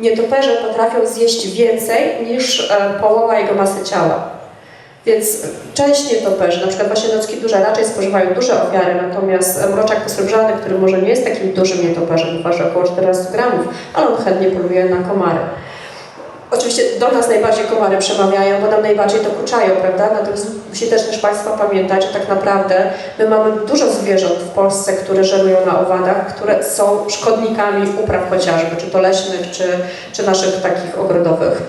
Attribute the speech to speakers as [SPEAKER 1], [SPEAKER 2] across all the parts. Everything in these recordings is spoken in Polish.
[SPEAKER 1] nietoperze potrafią zjeść więcej niż e, połowa jego masy ciała. Więc część nietoperzy, na przykład właśnie nocki duże, raczej spożywają duże ofiary, natomiast mroczek posrebrzany, który może nie jest takim dużym nietoperzem, waży około 14 gramów, ale on chętnie poluje na komary. Oczywiście do nas najbardziej komary przemawiają, bo nam najbardziej dokuczają, prawda? Natomiast musi też też Państwo pamiętać, że tak naprawdę my mamy dużo zwierząt w Polsce, które żerują na owadach, które są szkodnikami upraw chociażby, czy to leśnych, czy, czy naszych takich ogrodowych.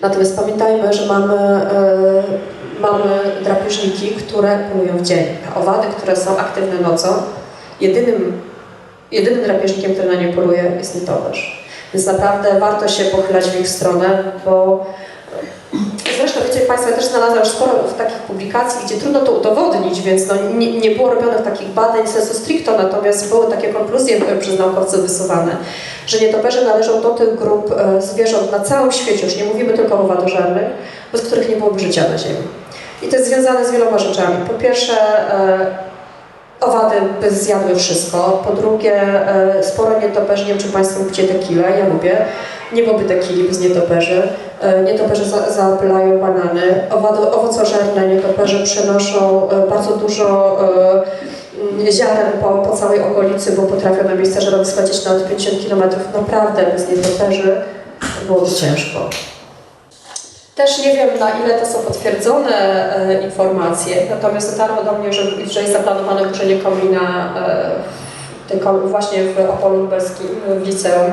[SPEAKER 1] Natomiast pamiętajmy, że mamy, e, mamy drapieżniki, które polują w dzień, a owady, które są aktywne nocą, jedynym, jedynym drapieżnikiem, który na nie poluje jest nietoperz. Więc naprawdę warto się pochylać w ich stronę, bo zresztą wiecie Państwo, ja też znalazłam sporo takich publikacji, gdzie trudno to udowodnić, więc no, nie, nie było robionych takich badań sensu stricto, natomiast były takie konkluzje przez naukowców wysuwane, że nietoperze należą do tych grup e, zwierząt na całym świecie, już nie mówimy tylko o owadożernych, bez których nie byłoby życia na Ziemi. I to jest związane z wieloma rzeczami. Po pierwsze, e, Owady zjadły wszystko. Po drugie, e, sporo nietoperzy, nie wiem czy Państwo lubicie tequilę, ja lubię. Nie byłoby tequili bez nietoperzy. E, Nietoperze za- zapylają banany. Owady, owocożerne nietoperze przenoszą e, bardzo dużo mm, ziaren po, po całej okolicy, bo potrafią na miejsce żerowe schodzić nawet 50 km. Naprawdę bez nietoperzy byłoby ciężko. Też nie wiem, na ile to są potwierdzone e, informacje, natomiast dotarło do mnie, że, że jest zaplanowane burzenie komina e, tej, właśnie w Opolu Lubelskim, w liceum.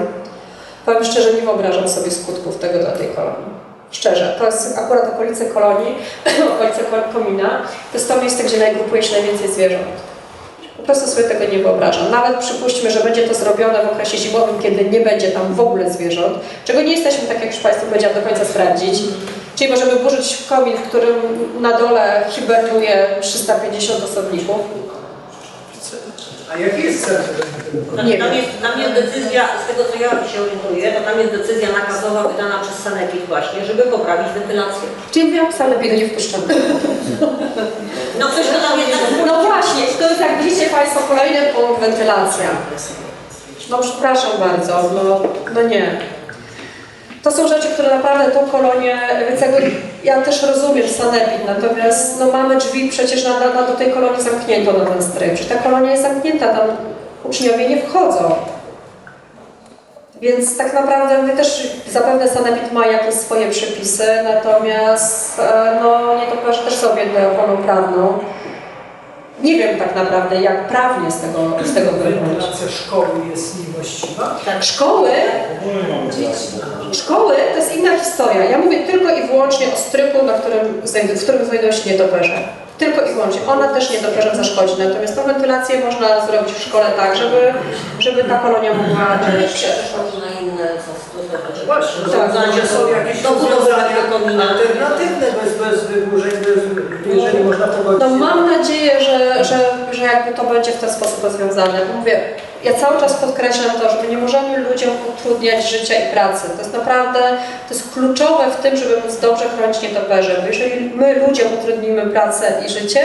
[SPEAKER 1] Powiem szczerze, nie wyobrażam sobie skutków tego dla tej kolonii. Szczerze, to jest akurat okolice kolonii, okolice ko- komina, to jest to miejsce, gdzie najgrupuje się najwięcej zwierząt. Po prostu sobie tego nie wyobrażam. Nawet przypuśćmy, że będzie to zrobione w okresie zimowym, kiedy nie będzie tam w ogóle zwierząt, czego nie jesteśmy, tak jak już Państwu powiedziałam, do końca sprawdzić. Czyli możemy burzyć komin, w którym na dole hibernuje 350 osobników.
[SPEAKER 2] A jaki jest cel?
[SPEAKER 1] Nie
[SPEAKER 3] tam, jest, tam jest decyzja, z tego co ja się orientuję, to tam jest decyzja nakazowa wydana przez Sanepid właśnie, żeby poprawić wentylację.
[SPEAKER 1] Czyli wiem, sanepidu nie wpuszczamy.
[SPEAKER 3] No ktoś to tam jednak...
[SPEAKER 1] No właśnie, to jest jak widzicie Państwo kolejny punkt wentylacja. No przepraszam bardzo, no, no nie. To są rzeczy, które naprawdę tą kolonię, jakby ja też rozumiem sanepid, natomiast no mamy drzwi przecież na, na, do tej kolonii zamknięto na ten stryk. Przecież ta kolonia jest zamknięta, tam uczniowie nie wchodzą. Więc tak naprawdę my też zapewne sanepid ma jakieś swoje przepisy, natomiast e, no nietoperze też są objęte ochroną prawną. Nie wiem tak naprawdę, jak prawnie z tego, z tego wybrnąć.
[SPEAKER 2] Wentylacja szkoły jest niewłaściwa?
[SPEAKER 1] Tak, szkoły, szkoły to jest inna historia. Ja mówię tylko i wyłącznie o stryku, na którym, w którym znajdują się nietoperze. Tylko i wyłącznie. Ona też nietoperzem zaszkodzi. Natomiast tą wentylację można zrobić w szkole tak, żeby, żeby ta kolonia mogła
[SPEAKER 3] przechodzi na inne.
[SPEAKER 2] Właśnie,
[SPEAKER 1] Tak.
[SPEAKER 2] rozwiązania są jakieś rozwiązania alternatywne, bez, bez wyburzeń, bez, jeżeli można pogodzić.
[SPEAKER 1] No mam nadzieję, że, że, że jakby to będzie w ten sposób rozwiązane. Bo Mówię, ja cały czas podkreślam to, że my nie możemy ludziom utrudniać życia i pracy. To jest naprawdę, to jest kluczowe w tym, żeby móc dobrze chronić nietoperze. Bo jeżeli my ludziom utrudnimy pracę i życie,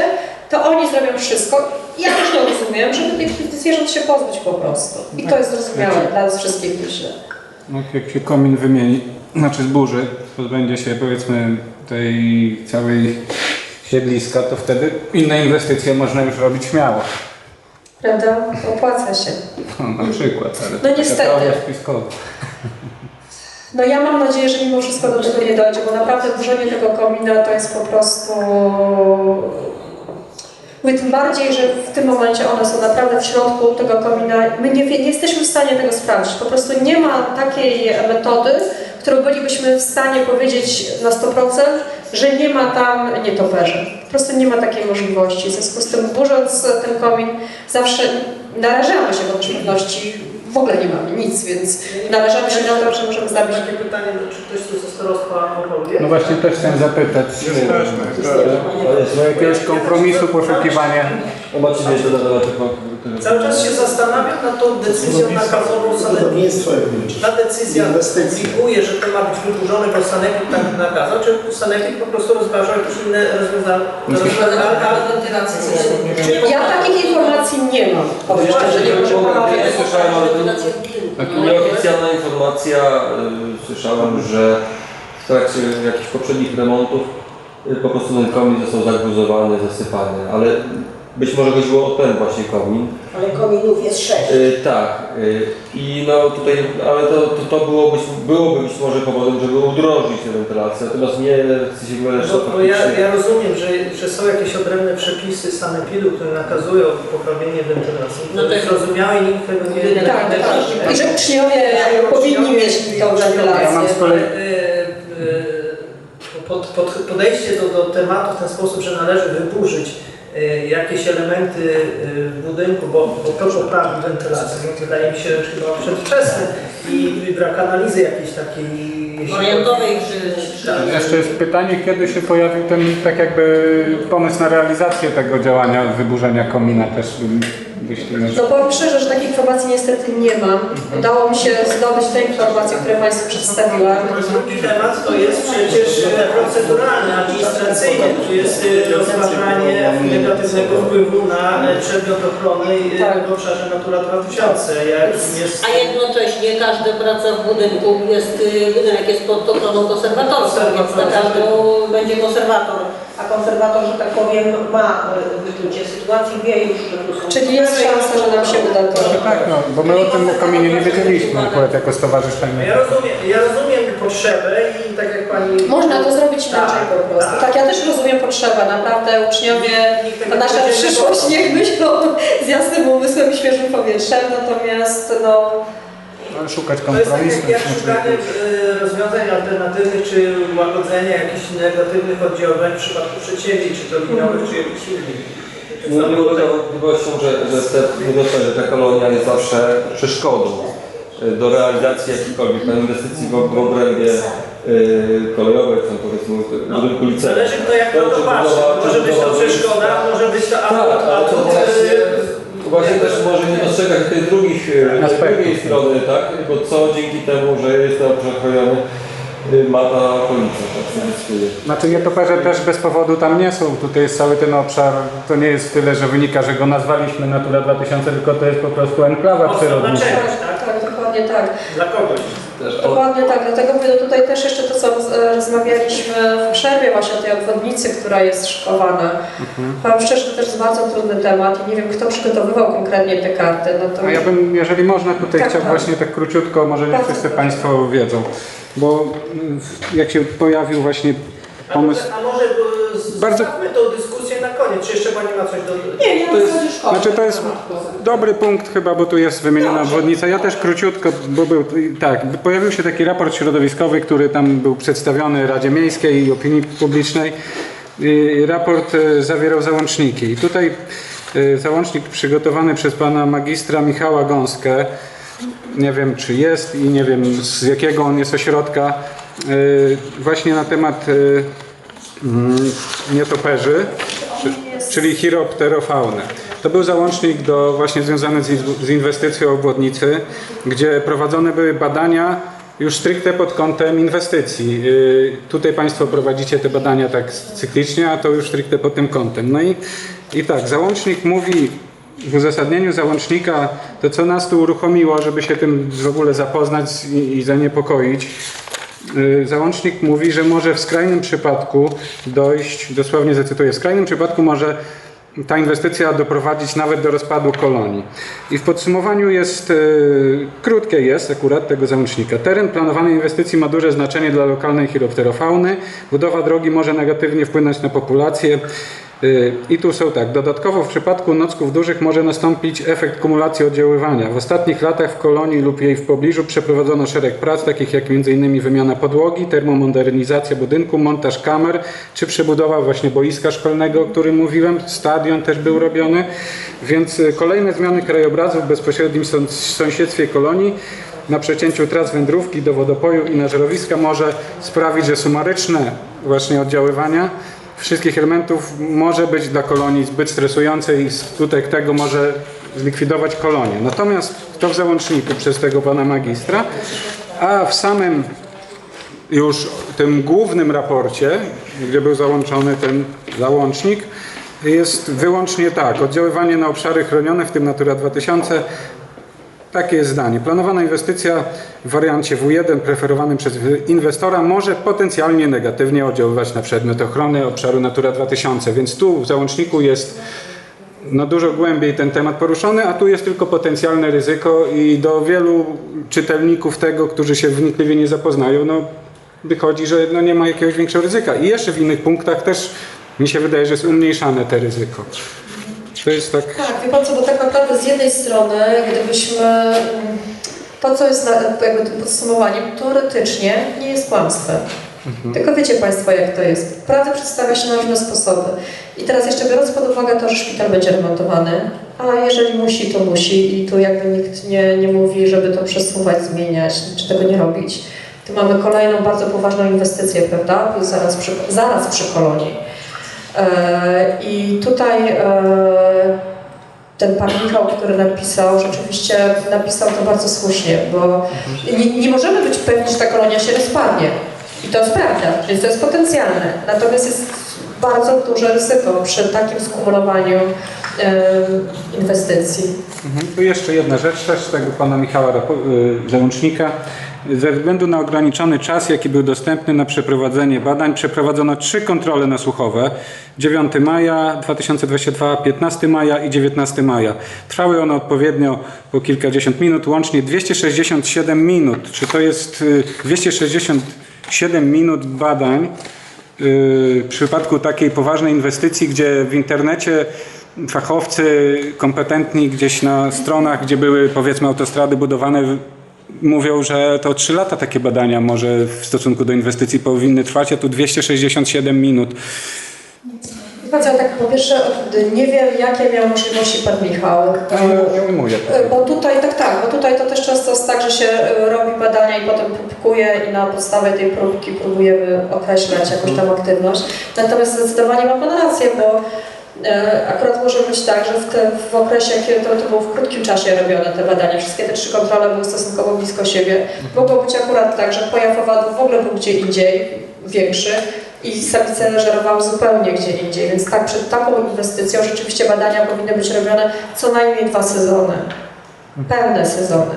[SPEAKER 1] to oni zrobią wszystko. Ja też to rozumiem, żeby tych zwierząt się pozbyć po prostu. I to jest zrozumiałe dla nas wszystkich, myślę.
[SPEAKER 4] No, jak się komin wymieni, znaczy zburzy, pozbędzie się powiedzmy tej całej siedliska, to wtedy inne inwestycje można już robić śmiało.
[SPEAKER 1] Prawda? Opłaca się.
[SPEAKER 4] No, na przykład, ale
[SPEAKER 1] No niestety.
[SPEAKER 4] spiskowa.
[SPEAKER 1] No ja mam nadzieję, że mimo wszystko do tego nie dojdzie, bo naprawdę burzenie tego komina to jest po prostu... Mówię tym bardziej, że w tym momencie one są naprawdę w środku tego komina. My nie, nie jesteśmy w stanie tego sprawdzić. Po prostu nie ma takiej metody, którą bylibyśmy w stanie powiedzieć na 100%, że nie ma tam nietoperzy. Po prostu nie ma takiej możliwości. W związku z tym burząc ten komin zawsze narażamy się do też pewności w ogóle nie mamy nic, więc narażamy się na to, że możemy zabić.
[SPEAKER 2] Takie pytanie, czy ktoś tu ze starostwa opoluje?
[SPEAKER 4] No właśnie też chciałem zapytać, do jakiegoś kompromisu poszukiwania.
[SPEAKER 5] Zobaczycie, że to
[SPEAKER 2] Cały czas się zastanawiam nad tą decyzją nakazową sanepidu. Ta decyzja
[SPEAKER 5] Inwestycje.
[SPEAKER 2] obliguje, że to ma być wydłużone, bo sanepid tak nakazał, czy sanepid po prostu rozważa jakieś inne rozwiązania?
[SPEAKER 1] Ja takich informacji nie mam, powiem szczerze, nie może
[SPEAKER 6] nieoficjalna informacja, y, słyszałem, że w trakcie jakichś poprzednich remontów y, po prostu ten komin został zagruzowany, zasypany, ale być może chodziło o ten właśnie komin.
[SPEAKER 3] Ale kominów jest sześć.
[SPEAKER 6] Y, tak, y, i no tutaj, ale to, to, to było być, byłoby być może powodem, żeby udrożnić tę wentylację, natomiast nie chcę się wypowiadać, że
[SPEAKER 2] Bo,
[SPEAKER 6] to
[SPEAKER 2] bo ja,
[SPEAKER 6] faktycznie...
[SPEAKER 2] ja rozumiem, że, że są jakieś odrębne przepisy sanepidu, które nakazują poprawienie wentylacji.
[SPEAKER 3] No
[SPEAKER 2] To
[SPEAKER 3] to-
[SPEAKER 2] jest zrozumiałe i nikt tego nie... nie
[SPEAKER 1] Tak, tak. I że uczniowie powinni mieć tą
[SPEAKER 4] Ja mam z
[SPEAKER 1] wentylację.
[SPEAKER 4] kolei
[SPEAKER 2] Ale, e, e, pod, pod, podejście do, do tematu w ten sposób, że należy wyburzyć jakieś elementy e, budynku, bo, bo to poprawi wentylację, no, wydaje mi się że chyba przedwczesne i, i brak analizy jakiejś takiej...
[SPEAKER 3] Orientowej czy... czy...
[SPEAKER 2] Tak.
[SPEAKER 4] Jeszcze jest pytanie, kiedy się pojawił ten tak jakby pomysł na realizację tego działania wyburzenia komina też.
[SPEAKER 1] No powiem szczerze, że takiej informacji niestety nie mam. Udało mi się zdobyć te informacje, które Państwu przedstawiłam.
[SPEAKER 2] Drugi temat to jest przecież proceduralny, administracyjny, to jest e, rozważanie negatywnego wpływu na e, przedmiot ochrony e,
[SPEAKER 1] Tak.
[SPEAKER 2] w obszarze Natura 2000, jak jest...
[SPEAKER 3] A jednocześnie każda praca w budynku jest, y, budynek jest pod ochroną konserwatorską, więc na każdą będzie konserwator. A konserwator, że tak powiem, ma wyczucie sytuacji, wie już, że tu są
[SPEAKER 1] Czyli jest szansa, że nam się uda to.
[SPEAKER 4] Tak, no, bo my o tym kominie nie wiedzieliśmy akurat jako stowarzyszenie.
[SPEAKER 2] Ja rozumiem, ja rozumiem potrzebę i tak jak pani...
[SPEAKER 1] Można to zrobić inaczej
[SPEAKER 2] Tak,
[SPEAKER 1] po prostu.
[SPEAKER 2] tak.
[SPEAKER 1] Tak, ja też rozumiem potrzebę. Naprawdę uczniowie, ta nasza przyszłość niech myślą z jasnym umysłem i świeżym powietrzem, natomiast no,
[SPEAKER 4] Szukać
[SPEAKER 2] To jest tak
[SPEAKER 4] kompromisu.
[SPEAKER 2] jak, szukanie e, rozwiązań alternatywnych, czy łagodzenia jakichś negatywnych oddziaływań w przypadku przedsięwzięć, czy to liniowych, czy jakichś innych.
[SPEAKER 6] No, nie ulega wątpliwością, że, że, te, że ta kolonia jest zawsze przeszkodą y, do realizacji jakichkolwiek inwestycji w, w obrębie y, kolejowej, tam powiedzmy budynku liceum.
[SPEAKER 2] Zależy kto jak na to patrzy. Może być to przeszkoda, może być to
[SPEAKER 6] Tak,
[SPEAKER 2] atut,
[SPEAKER 6] ale to właśnie,
[SPEAKER 2] e,
[SPEAKER 6] właśnie też może nie dostrzegać tej, drugich, tej
[SPEAKER 4] Aspektów.
[SPEAKER 6] drugiej strony, tak? Bo co dzięki temu, że jest to obszar chroniony, y, ma ta okolica, tak zyskuje.
[SPEAKER 4] Znaczy nietoperze też bez powodu tam nie są. Tutaj jest cały ten obszar, to nie jest tyle, że wynika, że go nazwaliśmy Natura 2000, tylko to jest po prostu enklawa przyrodnicza.
[SPEAKER 2] czegoś, tak?
[SPEAKER 1] tak, dokładnie tak.
[SPEAKER 2] Dla kogoś.
[SPEAKER 6] Też,
[SPEAKER 1] Dokładnie tak, dlatego mówię, no tutaj też jeszcze to, co e, rozmawialiśmy w przerwie właśnie o tej obwodnicy, która jest szykowana. Powiem szczerze, to też jest bardzo trudny temat i nie wiem, kto przygotowywał konkretnie te karty. No to...
[SPEAKER 4] A ja bym, jeżeli można, tutaj
[SPEAKER 1] Tak,
[SPEAKER 4] chciał
[SPEAKER 1] tak.
[SPEAKER 4] właśnie tak króciutko, może nie wszyscy
[SPEAKER 1] proszę.
[SPEAKER 4] Państwo wiedzą, bo mm, jak się pojawił właśnie
[SPEAKER 2] A może,
[SPEAKER 4] pomysł...
[SPEAKER 2] a może e, z-
[SPEAKER 4] Bardzo-
[SPEAKER 2] zostawmy tą dyskusję koniec, czy jeszcze Pani ma coś do...
[SPEAKER 1] Nie, nie,
[SPEAKER 4] To jest,
[SPEAKER 1] szkoły.
[SPEAKER 4] znaczy to jest dobry punkt chyba, bo tu jest wymieniona obwodnica. Ja też króciutko, bo był, tak, pojawił się taki raport środowiskowy, który tam był przedstawiony Radzie Miejskiej i opinii publicznej. I Raport e, zawierał załączniki i tutaj e, załącznik przygotowany przez pana magistra Michała Gąskę, nie wiem czy jest i nie wiem z jakiego on jest ośrodka, e, właśnie na temat mm, nietoperzy, czyli chiropterofaunę. To był załącznik do, właśnie związany z, inw- z inwestycją obwodnicy, gdzie prowadzone były badania już stricte pod kątem inwestycji. Yy, tutaj Państwo prowadzicie te badania tak cyklicznie, a to już stricte pod tym kątem. No i, i tak, załącznik mówi w uzasadnieniu załącznika, to co nas tu uruchomiło, żeby się tym w ogóle zapoznać i, i zaniepokoić, Y, Załącznik mówi, że może w skrajnym przypadku dojść, dosłownie zacytuję, w skrajnym przypadku może ta inwestycja doprowadzić nawet do rozpadu kolonii. I w podsumowaniu jest, y, krótkie jest akurat tego załącznika. Teren planowanej inwestycji ma duże znaczenie dla lokalnej chiropterofauny. Budowa drogi może negatywnie wpłynąć na populację. Y, I tu są tak. Dodatkowo w przypadku nocków dużych może nastąpić efekt kumulacji oddziaływania. W ostatnich latach w kolonii lub jej w pobliżu przeprowadzono szereg prac, takich jak m.in. wymiana podłogi, termomodernizacja budynku, montaż kamer, czy przebudowa właśnie boiska szkolnego, o którym mówiłem. Stadion też był robiony. Więc y, kolejne zmiany krajobrazu w bezpośrednim sąs- sąsiedztwie kolonii na przecięciu tras wędrówki do wodopoju i na żerowiska może sprawić, że sumaryczne właśnie oddziaływania wszystkich elementów może być dla kolonii zbyt stresujące i skutek tego może zlikwidować kolonie. Natomiast to w załączniku przez tego pana magistra, a w samym już tym głównym raporcie, gdzie był załączony ten załącznik, jest wyłącznie tak, oddziaływanie na obszary chronione, w tym Natura 2000, takie jest zdanie. Planowana inwestycja w wariancie W1 preferowanym przez inwestora może potencjalnie negatywnie oddziaływać na przedmiot ochrony obszaru Natura 2000, więc tu w załączniku jest no dużo głębiej ten temat poruszony, a tu jest tylko potencjalne ryzyko i do wielu czytelników tego, którzy się wnikliwie nie zapoznają, no wychodzi, że no nie ma jakiegoś większego ryzyka. I jeszcze w innych punktach też mi się wydaje, że jest umniejszane te ryzyko. To jest tak...
[SPEAKER 1] Tak, wie Pan co, bo tak naprawdę z jednej strony, gdybyśmy mm, to, co jest jakby tym podsumowaniem, teoretycznie nie jest kłamstwem. Tylko wiecie Państwo, jak to jest. Prawdę przedstawia się na różne sposoby. I teraz jeszcze biorąc pod uwagę to, że szpital będzie remontowany, a jeżeli musi, to musi i tu jakby nikt nie, nie mówi, żeby to przesuwać, zmieniać, czy tego nie robić. Tu mamy kolejną bardzo poważną inwestycję, prawda? Zaraz przy, zaraz przy kolonii. E, I tutaj e, ten pan Michał, który napisał, rzeczywiście napisał to bardzo słusznie, bo nie, nie możemy być pewni, że ta kolonia się rozpadnie. I to jest prawda, więc to jest potencjalne. Natomiast jest bardzo duże ryzyko przy takim skumulowaniu e, inwestycji.
[SPEAKER 4] Mhm. Tu jeszcze jedna rzecz też z tego pana Michała rapo- y, załącznika. Ze względu na ograniczony czas, jaki był dostępny na przeprowadzenie badań, przeprowadzono trzy kontrole nasłuchowe. 9 maja 2022, 15 maja i 19 maja. Trwały one odpowiednio po kilkadziesiąt minut, łącznie 267 minut. Czy to jest y, 267 minut badań? w przypadku takiej poważnej inwestycji, gdzie w internecie fachowcy kompetentni gdzieś na stronach, gdzie były powiedzmy autostrady budowane, mówią, że to 3 lata takie badania może w stosunku do inwestycji powinny trwać, a tu 267 minut.
[SPEAKER 1] Bardzo tak po pierwsze nie wiem, jakie miał możliwości pan Michał.
[SPEAKER 4] Ja nie ujmuję.
[SPEAKER 1] Bo tutaj, tak, tak, bo tutaj to też często jest tak, że się e, robi badania i potem próbkuje i na podstawie tej próbki próbujemy określać jakąś tam aktywność. Natomiast zdecydowanie ma Pan rację, bo akurat może być tak, że w, te, w okresie, kiedy to, to było w krótkim czasie robione te badania, wszystkie te trzy kontrole były stosunkowo blisko siebie, mogło być akurat tak, że pojaw owadów w ogóle był gdzie indziej, większy i samice żerowały zupełnie gdzie indziej, więc tak, przed taką inwestycją rzeczywiście badania powinny być robione co najmniej dwa sezony. Pełne sezony.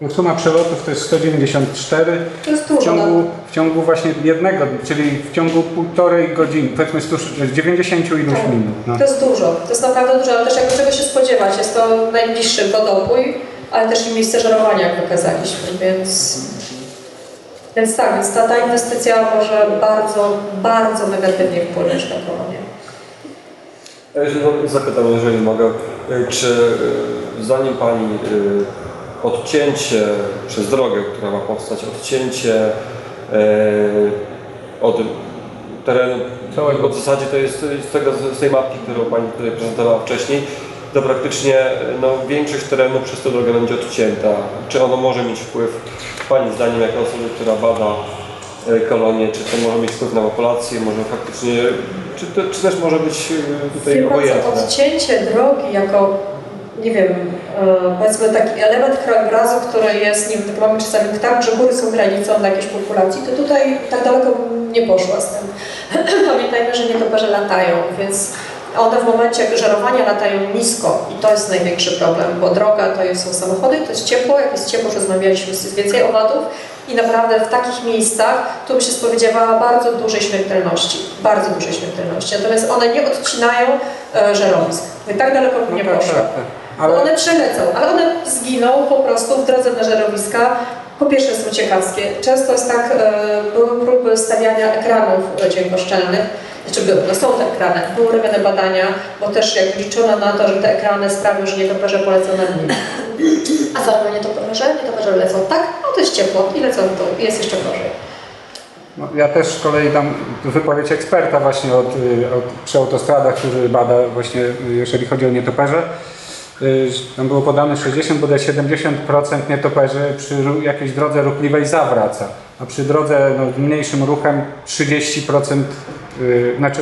[SPEAKER 4] No, Suma przelotów to jest 194
[SPEAKER 1] To jest
[SPEAKER 4] w ciągu, w ciągu właśnie jednego, czyli w ciągu półtorej godziny, powiedzmy 100, 90 iluś
[SPEAKER 1] Tak.
[SPEAKER 4] minut. No.
[SPEAKER 1] To jest dużo. To jest naprawdę dużo, ale też jakby czego się spodziewać. Jest to najbliższy wodopój, ale też i miejsce żerowania, jak wykazaliśmy, więc... Więc tak, więc ta, ta inwestycja może bardzo, bardzo negatywnie wpłynąć na kolonię.
[SPEAKER 6] Ja jeszcze zapytam, jeżeli mogę, y, czy y, zdaniem Pani y, odcięcie przez drogę, która ma powstać, odcięcie y, od terenu,
[SPEAKER 4] Całego.
[SPEAKER 6] w zasadzie to jest z, tego, z tej mapki, którą Pani tutaj prezentowała wcześniej, to praktycznie no, większość terenu przez tę drogę będzie odcięta. Czy ono może mieć wpływ, Pani zdaniem, jako osoby, która bada y, kolonię, czy to może mieć wpływ na populację, może faktycznie, czy, to, czy też może być y, tutaj
[SPEAKER 1] Wie pan co,
[SPEAKER 6] obojętne?
[SPEAKER 1] odcięcie drogi jako, nie wiem, e, powiedzmy taki element krajobrazu, który jest, nie wiem, tak mamy czasami tak, że góry są granicą dla jakiejś populacji, to tutaj tak daleko bym nie poszła z tym. Pamiętajmy, że nietoperze latają, więc one w momencie żerowania latają nisko i to jest największy problem, bo droga to są samochody, to jest ciepło, jak jest ciepło, rozmawialiśmy, jest więcej owadów i naprawdę w takich miejscach tu by się spodziewała bardzo dużej śmiertelności, bardzo dużej śmiertelności. Natomiast one nie odcinają e, żerowisk. I tak daleko bym nie
[SPEAKER 4] tak, tak.
[SPEAKER 1] Ale... One przelecą, ale one zginą po prostu w drodze na żerowiska. Po pierwsze są ciekawskie. Często jest tak, e, były próby stawiania ekranów dźwiękoszczelnych, znaczy były, no są te ekrany, były robione badania, bo też jak liczono na to, że te ekrany sprawią, że nietoperze polecą nad nimi. A co robią nietoperze? Nietoperze lecą tak, no to jest ciepło i lecą w dół i jest jeszcze gorzej.
[SPEAKER 4] No, ja też z kolei dam wypowiedź eksperta właśnie od, y, od, przy autostradach, który bada właśnie, y, jeżeli chodzi o nietoperze. Y, Tam było podane 60, bodaj 70% nietoperzy przy jakiejś drodze ruchliwej zawraca, a przy drodze no, mniejszym ruchem 30%, y, znaczy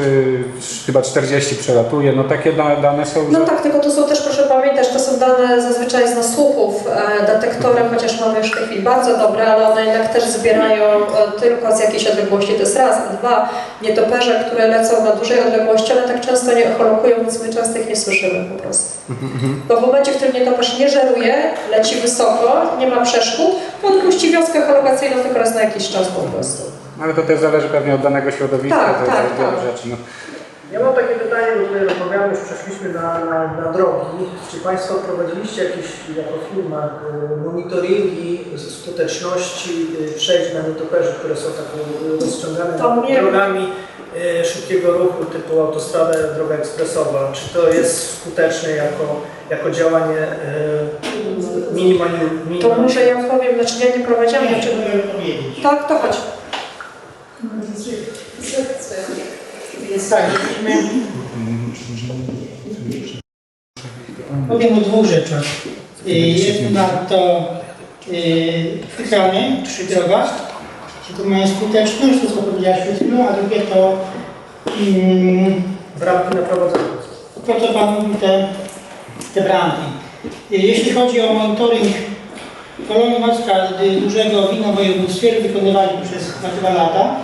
[SPEAKER 4] chyba 40 przelatuje. No takie da, dane są,
[SPEAKER 1] No tak, tylko to są też, pamiętać, to są dane zazwyczaj z nasłuchów. E, Detektory, chociaż mamy już w tej chwili bardzo dobre, ale one jednak też zbierają e, tylko z jakiejś odległości. To jest raz. A dwa, nietoperze, które lecą na dużej odległości, one tak często nie echolokują, więc my często ich nie słyszymy po prostu. Bo w momencie, w którym nietoperz nie żeruje, leci wysoko, nie ma przeszkód, to on puści wioskę echolokacyjną tylko raz na jakiś czas po prostu.
[SPEAKER 4] Ale to też zależy pewnie od danego środowiska,
[SPEAKER 1] Tak,
[SPEAKER 4] to
[SPEAKER 1] tak, tak.
[SPEAKER 4] rzeczy. No.
[SPEAKER 2] Ja mam takie pytanie, bo tutaj rozmawiamy, już przeszliśmy na, na, na drogi. Czy Państwo prowadziliście jakieś, jako firma, y, monitoringi z- skuteczności y, przejść na nietoperzy, które są taką y, rozciągane drogami szybkiego ruchu typu autostrada, droga ekspresowa? Czy to jest skuteczne jako, jako działanie minimali,
[SPEAKER 1] To może ja powiem, znaczy ja nie prowadziłam,
[SPEAKER 5] Ja
[SPEAKER 1] czy...
[SPEAKER 5] chciałbym powiedzieć.
[SPEAKER 1] Tak, to chodź.
[SPEAKER 5] Więc tak, żebyśmy... Powiem o dwóch rzeczach. Y, Jedna to ekrany przy drogach, to mają skuteczność, to co powiedziałaś przed chwilą, a drugie to mm,
[SPEAKER 2] Bramki na prowadzeniu.
[SPEAKER 5] po co Pan mówi te, te bramki. Y, Jeśli chodzi o monitoring kolonii morska y, dużego w innym województwie, wykonywaliśmy przez dwa lata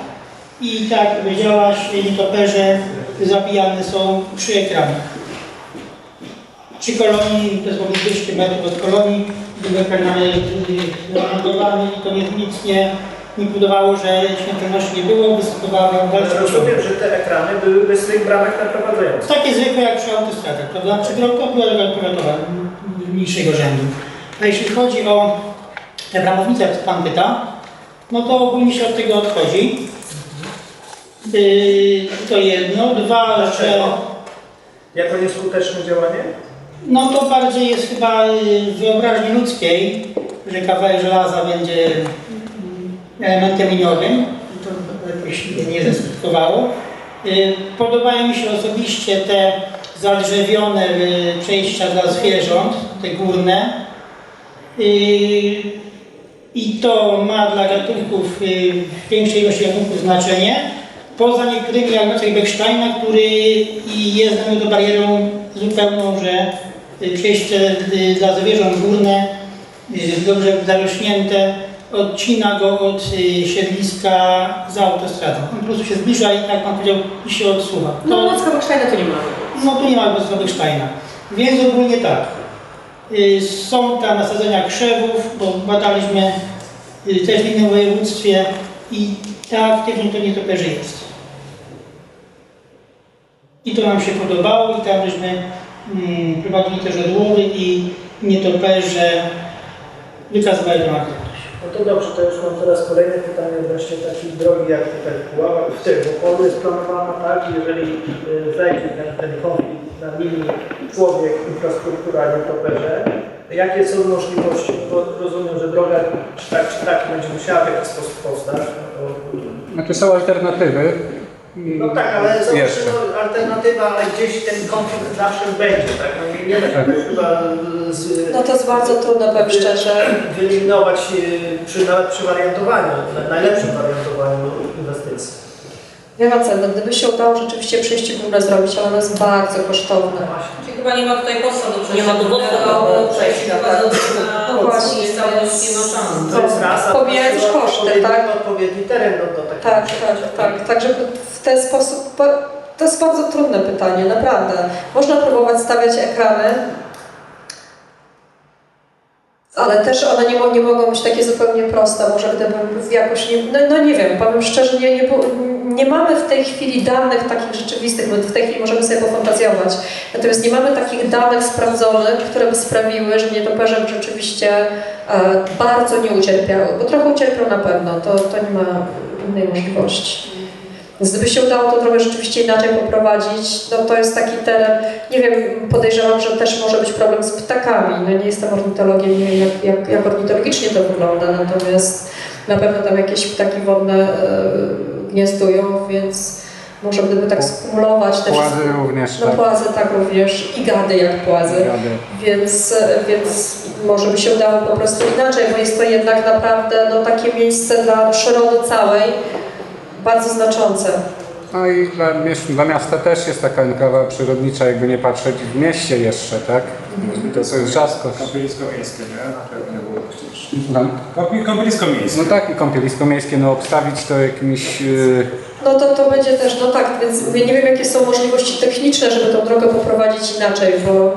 [SPEAKER 5] i tak jak powiedziałaś, nietoperze zabijane są przy ekranach. Przy kolonii, to jest około 200 metrów od kolonii, były ekrany zamontowane i to nie, nic nie, nie budowało, że śmiertelności nie było, występowały dalsze
[SPEAKER 2] Rozumiem, że te ekrany były bez tych bramek na prowadzących.
[SPEAKER 5] takie zwykłe jak przy autostradach, prawda? Przy to była powiatowa, niższego rzędu. A jeśli chodzi o te bramownice, jak Pan pyta, no to ogólnie się od tego odchodzi. Yy, to jedno. Dwa, że
[SPEAKER 2] Dlaczego? Jako nieskuteczne działanie?
[SPEAKER 5] no to bardziej jest chyba yy, w wyobraźni ludzkiej, że kawałek żelaza będzie mm, elementem liniowym. To jakoś nie zaskutkowało. Yy, Podobają mi się osobiście te zadrzewione yy, przejścia dla zwierząt, te górne. I to ma dla gatunków, yy, większej ilości gatunków znaczenie. Poza niektórymi, jak na przykład Becksteina, który jest dla niego barierą zupełną, że y, przejście y, dla zwierząt górne, y, dobrze zarośnięte, odcina go od siedliska za autostradą. On po prostu się zbliża i jak pan powiedział, i się odsuwa.
[SPEAKER 1] No, Nocka Boksteina to nie mamy.
[SPEAKER 5] No tu nie ma Becksteina. Więc ogólnie tak. Są tam nasadzenia krzewów, bo badaliśmy też w innym województwie i tak aktywnie to nietoperzy jest. I to nam się podobało i tam żeśmy mm, prowadzili też odłowy i nietoperze wykazywały tą aktywność.
[SPEAKER 2] No to dobrze, to już mam teraz kolejne pytanie odnośnie takiej drogi jak tutaj w Puławach, w tym, bo Polu jest planowana tak, jeżeli y, wejdzie ten, ten konflikt na linii człowiek, infrastruktura, nietoperze, jakie są możliwości, bo rozumiem, że droga czy tak czy tak będzie musiała w jakiś sposób powstać. No, to-
[SPEAKER 4] Znaczy są alternatywy.
[SPEAKER 2] No tak, ale
[SPEAKER 4] Jeszcze.
[SPEAKER 2] zobaczymy alternatywa, ale gdzieś ten konflikt zawsze będzie, tak? No, nie, nie da się chyba z,
[SPEAKER 1] No to jest bardzo trudne, powiem szczerze.
[SPEAKER 2] wyeliminować y, przy, nawet przy wariantowaniu, na- najlepszym wariantowaniu inwestycji.
[SPEAKER 1] Wie pan co, no gdyby się udało rzeczywiście przejście górne zrobić, ale ono jest bardzo kosztowne.
[SPEAKER 3] Czyli chyba nie ma tutaj podstaw do
[SPEAKER 7] Nie ma podstaw do przejścia, tak.
[SPEAKER 1] No właśnie,
[SPEAKER 7] nie ma szans.
[SPEAKER 2] To jest raz,
[SPEAKER 1] Pomijając
[SPEAKER 2] trzeba
[SPEAKER 1] koszty,
[SPEAKER 2] odpowiedni-
[SPEAKER 1] tak?
[SPEAKER 2] Odpowiedni teren do, do takiego
[SPEAKER 1] Tak,
[SPEAKER 2] przejścia.
[SPEAKER 1] tak, tak. Tak, żeby w ten sposób. To jest bardzo trudne pytanie, naprawdę. Można próbować stawiać ekrany, ale też one nie, nie mogą być takie zupełnie proste. Może gdybym jakoś nie. No, no nie wiem, powiem szczerze, nie, nie, nie mamy w tej chwili danych takich rzeczywistych, bo w tej chwili możemy sobie pofantazjować. Natomiast nie mamy takich danych sprawdzonych, które by sprawiły, że nietoperze rzeczywiście e, bardzo nie ucierpiały. Bo trochę ucierpią na pewno, to, to nie ma innej możliwości. Więc gdyby się udało tą drogę rzeczywiście inaczej poprowadzić, no to jest taki teren, nie wiem, podejrzewam, że też może być problem z ptakami. No nie jestem ornitologiem, nie wiem jak, jak, jak ornitologicznie to wygląda, natomiast na pewno tam jakieś ptaki wodne e, gniazdują, więc może gdyby tak skumulować te
[SPEAKER 4] Płazy również.
[SPEAKER 1] No
[SPEAKER 4] tak.
[SPEAKER 1] płazy tak również i gady jak płazy.
[SPEAKER 4] Rady.
[SPEAKER 1] Więc, więc może by się udało po prostu inaczej, bo jest to jednak naprawdę no, takie miejsce dla przyrody całej bardzo znaczące.
[SPEAKER 4] No i dla, dla miasta też jest taka enklawa przyrodnicza, jakby nie patrzeć w mieście jeszcze, tak? To, to jest rzadkość.
[SPEAKER 8] Kąpielisko miejskie, nie? Pewnie było przecież.
[SPEAKER 4] No,
[SPEAKER 8] Kąpie- Kąpielisko miejskie.
[SPEAKER 4] no tak, i kąpielisko miejskie, no obstawić to jakimś... Yy,
[SPEAKER 1] No to, to będzie też, no tak, więc mówię, nie wiem jakie są możliwości techniczne, żeby tą drogę poprowadzić inaczej, bo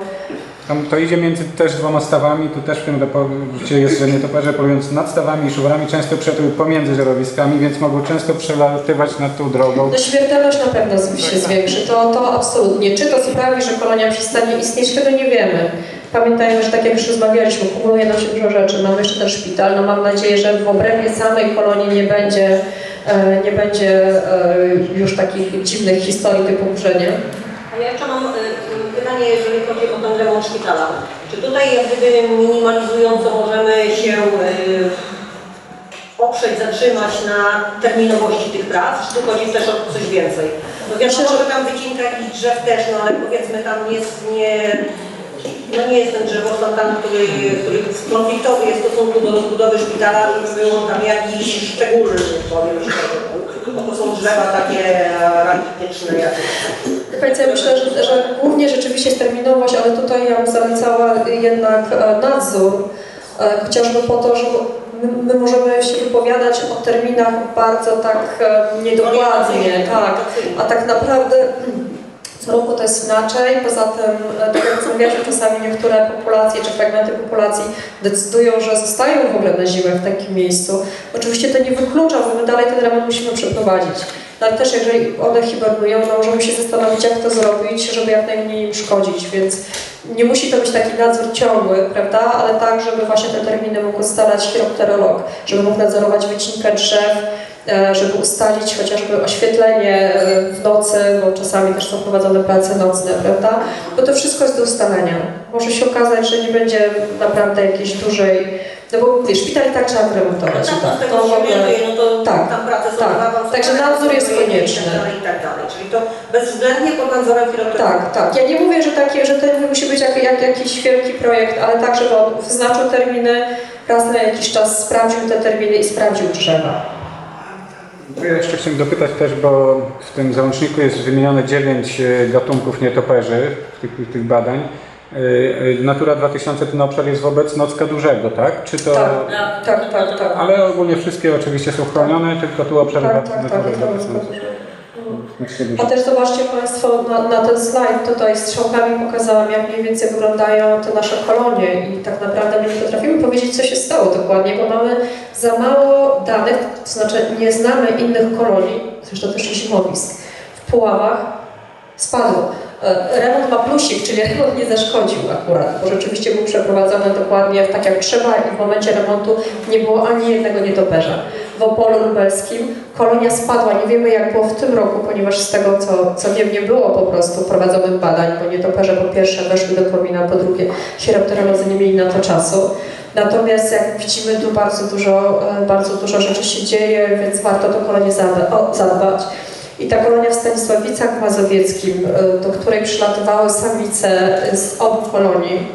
[SPEAKER 4] Tam to idzie między też dwoma stawami, tu też w tym raporcie jest, że nietoperze polując nad stawami i szuwarami często przebyły pomiędzy żerowiskami, więc mogą często przelatywać nad tą drogą.
[SPEAKER 1] no śmiertelność na pewno się zwiększy, to, to absolutnie. Czy to sprawi, że kolonia przestanie istnieć, tego nie wiemy. Pamiętajmy, że tak jak już rozmawialiśmy, kumuluje nam się dużo rzeczy, mamy jeszcze ten szpital, no mam nadzieję, że w obrębie samej kolonii nie będzie, e, nie będzie e, już takich dziwnych historii typu burzenie.
[SPEAKER 3] A ja jeszcze mam y, pytanie, jeżeli chodzi o ten remont szpitala. Czy tutaj jak gdyby minimalizująco możemy się y, oprzeć, zatrzymać na terminowości tych prac, czy tu chodzi też o coś więcej? No wiadomo,
[SPEAKER 1] Myślę, że-
[SPEAKER 3] tam wycinka jakichś drzew też, no ale powiedzmy tam jest nie... No nie jest ten drzewostan tam, który, który konfliktowy jest w stosunku do rozbudowy szpitala, żeby był on tam jakiś szczególny, powiem szczerze. To są drzewa takie rakityczne jakieś.
[SPEAKER 1] Słuchajcie, ja myślę, że, że głównie rzeczywiście jest terminowość, ale tutaj ja bym zalecała jednak e, nadzór, e, chociażby po to, że my, my możemy się wypowiadać o terminach bardzo tak e, niedokładnie, tak, a tak naprawdę co roku to jest inaczej, poza tym, e, tak jak rozmawialiśmy, czasami niektóre populacje czy fragmenty populacji decydują, że zostają w ogóle na zimę w takim miejscu. Oczywiście to nie wyklucza, bo my dalej ten remont musimy przeprowadzić. No ale też jeżeli one hibernują, no możemy się zastanowić, jak to zrobić, żeby jak najmniej im szkodzić, więc nie musi to być taki nadzór ciągły, prawda, ale tak, żeby właśnie te terminy mógł ustalać chiropterolog, żeby mógł nadzorować wycinkę drzew, żeby ustalić chociażby oświetlenie e, w nocy, bo czasami też są prowadzone prace nocne, prawda, bo to wszystko jest do ustalenia. Może się okazać, że nie będzie naprawdę jakiejś dużej, no bo wiesz, szpital i tak trzeba wyremontować,
[SPEAKER 3] No tak,
[SPEAKER 1] tak, to ogóle...
[SPEAKER 3] orientuję, no to
[SPEAKER 1] tak,
[SPEAKER 3] tam
[SPEAKER 1] tak. Także nadzór jest
[SPEAKER 3] projekty
[SPEAKER 1] konieczny.
[SPEAKER 3] I tak, dalej, tak. Czyli to bezwzględnie pod nadzorem kierowcy.
[SPEAKER 1] Tak, tak. Ja nie mówię, że, takie, że to nie musi być jak, jak jakiś wielki projekt, ale tak, żeby on wyznaczył terminy, raz na jakiś czas sprawdził te terminy i sprawdził drzewa.
[SPEAKER 4] Ja jeszcze chciałem dopytać też, bo w tym załączniku jest wymienione dziewięć e, gatunków nietoperzy w tych, tych badań. E, e, Natura 2000 ten obszar jest wobec nocka dużego, tak? Czy to...
[SPEAKER 1] Tak, tak, tak, tak.
[SPEAKER 4] Ale ogólnie wszystkie oczywiście są chronione, tylko tu obszar
[SPEAKER 1] Tak,
[SPEAKER 4] tak,
[SPEAKER 1] tak, tak,
[SPEAKER 4] Natury
[SPEAKER 1] tak,
[SPEAKER 4] 2000.
[SPEAKER 1] A też zobaczcie Państwo na, na ten slajd, tutaj strzałkami pokazałam, jak mniej więcej wyglądają te nasze kolonie i tak naprawdę nie potrafimy powiedzieć, co się stało dokładnie, bo mamy za mało danych, to znaczy nie znamy innych kolonii, zresztą też i zimowisk. W Puławach spadło. E, Remont ma plusik, czyli remont nie zaszkodził akurat, bo rzeczywiście był przeprowadzony dokładnie tak jak trzeba i w momencie remontu nie było ani jednego nietoperza. W Opolu Lubelskim kolonia spadła, nie wiemy jak było w tym roku, ponieważ z tego co, co wiem nie było po prostu prowadzonych badań, bo nietoperze po pierwsze weszły do komina, po drugie chiropterolodzy nie mieli na to czasu. Natomiast jak widzimy tu bardzo dużo, e, bardzo dużo rzeczy się dzieje, więc warto to o- zadbać. I ta kolonia w Stanisławicach Mazowieckim, e, do której przylatywały samice z obu kolonii,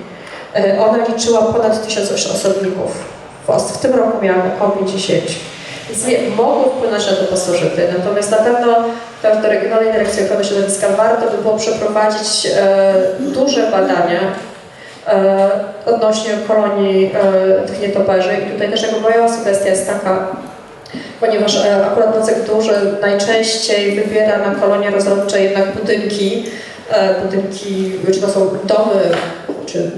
[SPEAKER 1] e, ona liczyła ponad 1000 oś- osobników. W, tym roku miała około 50. Mogły wpłynąć na te pasożyty. Natomiast na pewno do Regionalnej Dyrekcji Ochrony Środowiska warto by było przeprowadzić e, duże badania e, odnośnie kolonii e, tych nietoperzy. I tutaj też moja sugestia jest taka, ponieważ e, akurat nocek duży najczęściej wybiera na kolonie rozrodcze jednak budynki, e, budynki, czy to są domy, czy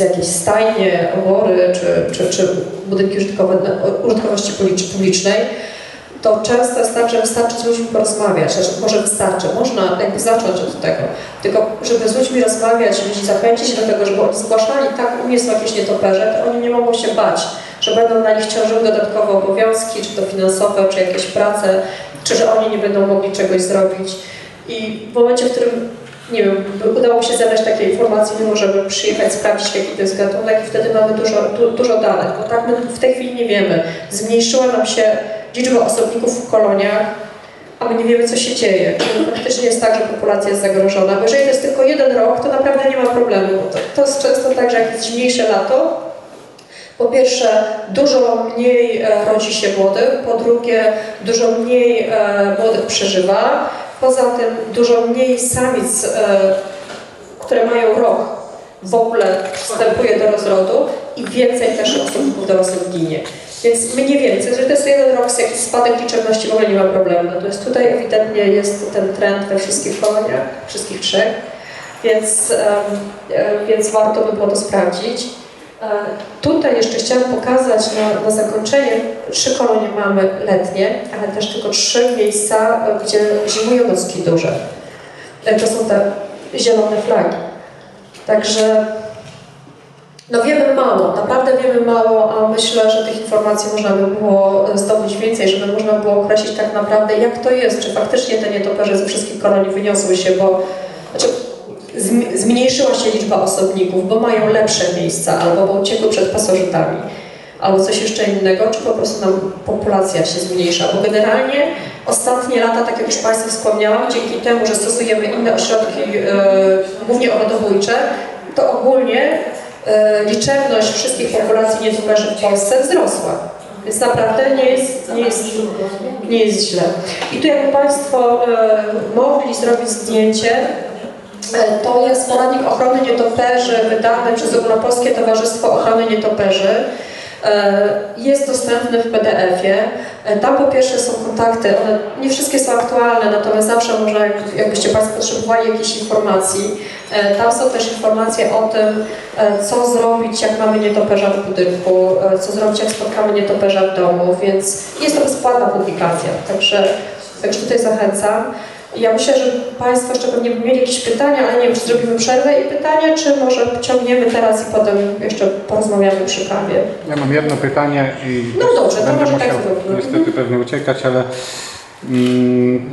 [SPEAKER 1] jakieś stajnie, obory, czy, czy, czy budynki użytkowości publicz- publicznej, to często jest tak, że wystarczy z ludźmi porozmawiać, znaczy może wystarczy, można jakby zacząć od tego, tylko żeby z ludźmi rozmawiać, ludzi zachęcić do tego, żeby oni zgłaszali, tak u mnie są jakieś nietoperze, to oni nie mogą się bać, że będą na nich ciążyły dodatkowe obowiązki, czy to finansowe, czy jakieś prace, czy że oni nie będą mogli czegoś zrobić. I w momencie, w którym nie wiem, udało się zebrać takie informacje, my możemy przyjechać, sprawdzić jaki to jest gatunek i wtedy mamy dużo, du, dużo danych, bo tak my w tej chwili nie wiemy. Zmniejszyła nam się liczba osobników w koloniach, a my nie wiemy co się dzieje. Czy faktycznie jest tak, że populacja jest zagrożona, bo jeżeli to jest tylko jeden rok, to naprawdę nie ma problemu. To, to jest często tak, że jak jest zimniejsze lato, Po pierwsze, dużo mniej e, rodzi się młodych, po drugie, dużo mniej e, młodych przeżywa, poza tym dużo mniej samic, e, które mają rok, w ogóle przystępuje do rozrodu i więcej też osób dorosłych ginie. Więc mniej więcej, że to jest jeden rok z jakiś spadek liczebności, w ogóle nie ma problemu. Natomiast tutaj ewidentnie jest ten trend we wszystkich koloniach, wszystkich trzech, więc, e, więc warto by było to sprawdzić. Tutaj jeszcze chciałam pokazać na, na zakończenie, trzy kolonie mamy letnie, ale też tylko trzy miejsca, gdzie zimują nocki duże. To są te zielone flagi. Także no wiemy mało, naprawdę wiemy mało, a myślę, że tych informacji można by było zdobyć więcej, żeby można było określić tak naprawdę jak to jest, czy faktycznie te nietoperze ze wszystkich kolonii wyniosły się, bo znaczy, zmniejszyła się liczba osobników, bo mają lepsze miejsca, albo bo uciekły przed pasożytami, albo coś jeszcze innego, czy po prostu nam populacja się zmniejsza, bo generalnie ostatnie lata, tak jak już Państwu wspomniałam, dzięki temu, że stosujemy inne ośrodki, e, głównie owadobójcze, to ogólnie e, liczebność wszystkich populacji nietoperzy w Polsce wzrosła. Więc naprawdę nie jest, nie jest, nie jest źle. I tu jakby Państwo e, mogli zrobić zdjęcie, to jest poradnik ochrony nietoperzy wydany przez Ogólnopolskie Towarzystwo Ochrony Nietoperzy. E, Jest dostępny w PDF-ie. E, Tam po pierwsze są kontakty, one nie wszystkie są aktualne, natomiast zawsze jak- jakbyście Państwo potrzebowali jakiejś informacji, e, tam są też informacje o tym, e, co zrobić, jak mamy nietoperza w budynku, e, co zrobić, jak spotkamy nietoperza w domu, więc jest to bezpłatna publikacja, także, także tutaj zachęcam. Ja myślę, że Państwo jeszcze pewnie by mieli jakieś pytania, ale nie wiem, czy zrobimy przerwę i pytania, czy może ciągniemy teraz i potem jeszcze porozmawiamy przy kawie.
[SPEAKER 4] Ja mam jedno pytanie i
[SPEAKER 1] No dobrze, to
[SPEAKER 4] będę
[SPEAKER 1] może tak
[SPEAKER 4] musiał
[SPEAKER 1] zróbmy.
[SPEAKER 4] niestety pewnie uciekać, ale mm,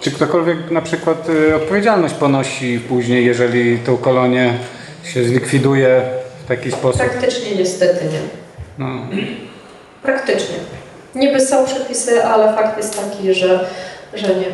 [SPEAKER 4] czy ktokolwiek na przykład y, odpowiedzialność ponosi później, jeżeli tą kolonię się zlikwiduje w taki sposób?
[SPEAKER 1] Praktycznie niestety nie.
[SPEAKER 4] No,
[SPEAKER 1] Praktycznie. Niby są przepisy, ale fakt jest taki, że, że nie.